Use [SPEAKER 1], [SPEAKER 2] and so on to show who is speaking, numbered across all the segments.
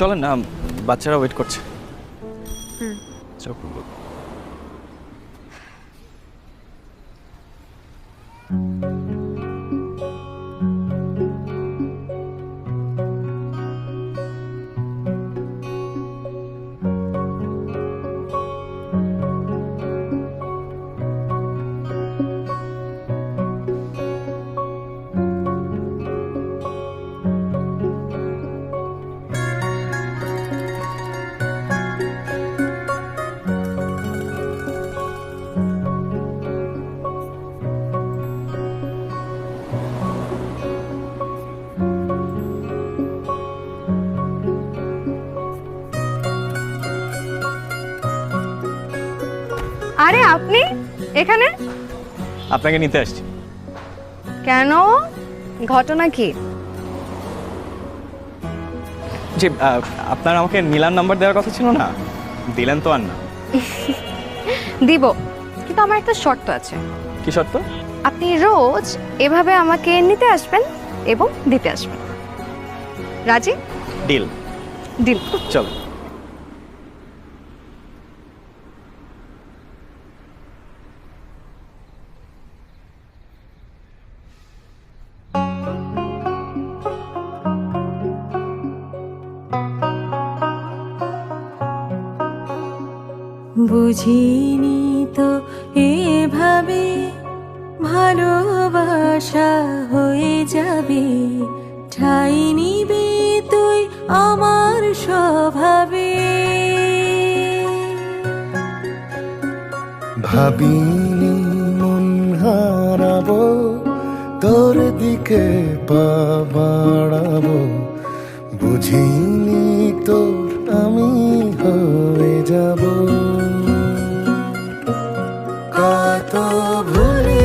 [SPEAKER 1] চলেন না বাচ্চারা ওয়েট করছে
[SPEAKER 2] Thank
[SPEAKER 1] চল।
[SPEAKER 2] আরে আপনি এখানে?
[SPEAKER 1] আপনাকে নিতে আসছি।
[SPEAKER 2] কেন? ঘটনা কি?
[SPEAKER 1] যে আপনার আমাকে নীলার নাম্বার দেওয়ার কথা ছিল না? দিলেন তো আর না।
[SPEAKER 2] দিব কিন্তু আমার একটা শর্ত আছে।
[SPEAKER 1] কি শর্ত?
[SPEAKER 2] আপনি রোজ এভাবে আমাকে নিতে আসবেন এবং দিতে আসবেন। রাজি?
[SPEAKER 1] ডিল।
[SPEAKER 2] দিল
[SPEAKER 1] চলো।
[SPEAKER 3] বুঝিনি তো এভাবে ভালোবাসা হয়ে যাবে। ঠাই নিবি তুই আমার স্বভাবে।
[SPEAKER 4] ভাবিনি মন হারাবো, তোর দিকে পা বাড়াবো। বুঝিনি তোর কত ভুলের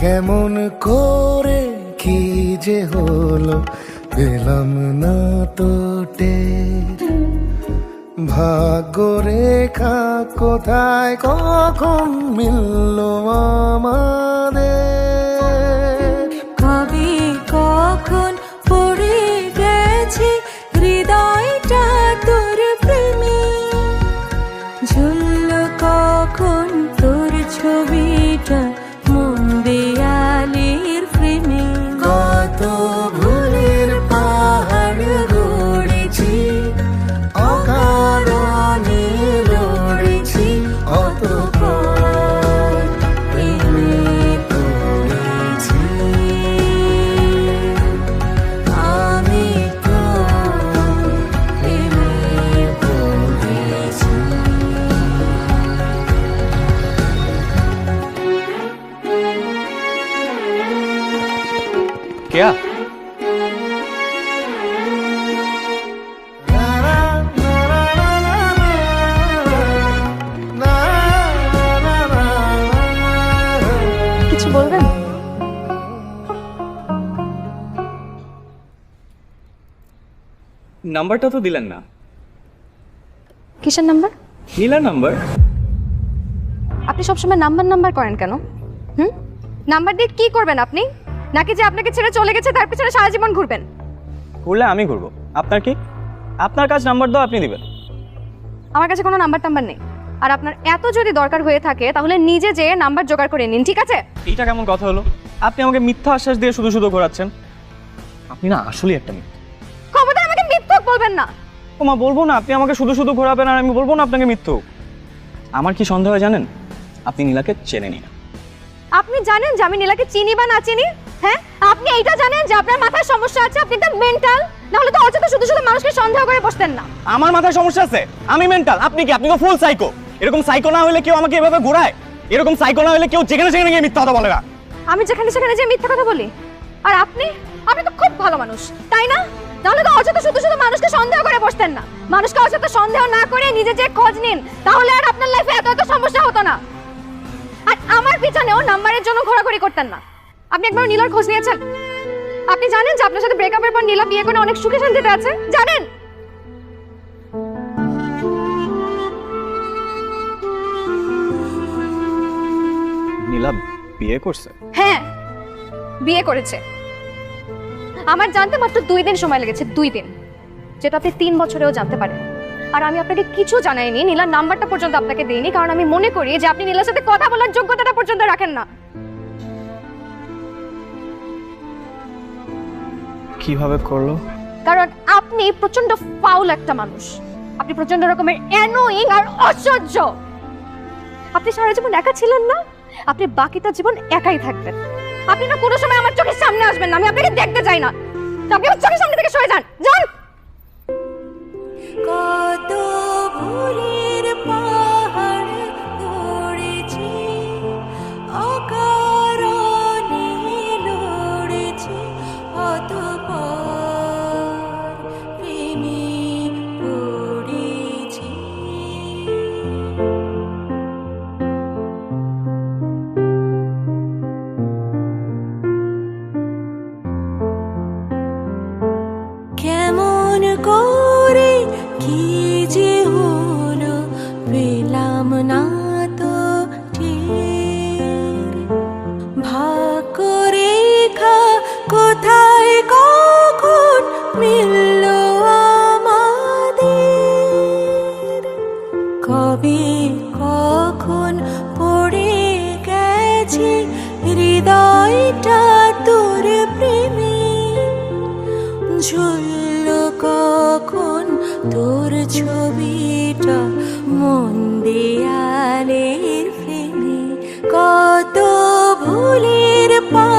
[SPEAKER 4] কেমন করে কি যে হলো পেলাম না তো টের। ভাগ্য রেখা কোথায় কখন মিলল আমাদের?
[SPEAKER 1] কেয়া
[SPEAKER 2] কিছু বলবেন?
[SPEAKER 1] নাম্বারটা তো দিলেন না।
[SPEAKER 2] কিসের নাম্বার?
[SPEAKER 1] নীলার নাম্বার।
[SPEAKER 2] আপনি সবসময় নাম্বার নাম্বার করেন কেন? হুম? নাম্বার দিয়ে কি করবেন আপনি? নাকি যে আপনাকে ছেড়ে চলে গেছে তার পিছনে সারা জীবন ঘুরবেন?
[SPEAKER 1] করলে আমি করব আপনার কি? আপনার কাছে নাম্বার দাও আপনি দিবেন।
[SPEAKER 2] আমার কাছে কোনো নাম্বার টাম্বার নেই। আর আপনার এত যদি দরকার হয়ে থাকে তাহলে নিজে যেয়ে নাম্বার জোগাড় করে নিন ঠিক আছে?
[SPEAKER 1] এইটা কেমন কথা হলো? আপনি আমাকে মিথ্যা আশ্বাস দিয়ে শুধু শুধু ঘোরাচ্ছেন। আপনি না আসলেই একটা মিথ্যা।
[SPEAKER 2] খবরদার আমাকে মিথ্যক বলবেন না।
[SPEAKER 1] ও মা বলব না আপনি আমাকে শুধু শুধু ঘোরাবেন আর আমি বলব না আপনাকে মিথ্যু আমার কি সন্দেহ জানেন? আপনি নীলাকে চেনেনি না।
[SPEAKER 2] আপনি জানেন যে আমি নীলাকে চিনি বা না চিনি? আপনি এইটা জানেন যে আপনার মাথায় সমস্যা আছে আপনি একটা মেন্টাল নাহলে তো অযথা শুধু শুধু মানুষকে সন্দেহ করে বসতেন না।
[SPEAKER 1] আমার মাথায় সমস্যা আছে আমি মেন্টাল আপনি কি? আপনি তো ফুল সাইকো এরকম সাইকো না হলে কেউ আমাকে এভাবে ঘোরায়? এরকম সাইকো না হলে কেউ যেখানে সেখানে গিয়ে মিথ্যা কথা বলে না।
[SPEAKER 2] আমি যেখানে সেখানে যে মিথ্যা কথা বলি। আর আপনি? আপনি তো খুব ভালো মানুষ তাই না? নাহলে তো অযথা শুধু শুধু মানুষকে সন্দেহ করে বসতেন না। মানুষকে অযথা সন্দেহ না করে নিজে যে খোঁজ নিন তাহলে আর আপনার লাইফে এত এত সমস্যা হতো না। আর আমার পিছনেও নাম্বারের জন্য ঘোরাঘুরি করতেন না। আপনি একবার নীলার খোঁজ নিয়েছেন? আপনি জানেন যে আপনার সাথে ব্রেকআপের পর নীলা বিয়ে করে অনেক সুখে শান্তিতে আছে? জানেন?
[SPEAKER 1] নীলা বিয়ে করছে?
[SPEAKER 2] হ্যাঁ বিয়ে করেছে। আমার জানতে মাত্র দুই দিন সময় লেগেছে দুই দিন। যেটা আপনি তিন বছরেও জানতে পারেন আর আমি আপনাকে কিছু জানাইনি নীলার নাম্বারটা পর্যন্ত আপনাকে দিইনি কারণ আমি মনে করি যে আপনি নীলার সাথে কথা বলার যোগ্যতাটা পর্যন্ত রাখেন না।
[SPEAKER 1] কীভাবে করল?
[SPEAKER 2] কারণ আপনি প্রচণ্ড ফাউল একটা মানুষ। আপনি প্রচণ্ড রকমের অ্যানোয়িং আর অসহ্য। আপনি সারা জীবন একা ছিলেন না? আপনি বাকিটা জীবন একাই থাকবেন আপনি না কোনো সময় আমার চোখের সামনে আসবেন না আমি আপনাকে দেখতে চাই না। তো আপনি আমার চোখের সামনে থেকে সরে যান যান।
[SPEAKER 3] কত ভুলের গেছে হৃদয়টা তোর প্রেমে। ঝুলল কখন তোর ছবিটা মন দেয়ালের কত ভুলের পা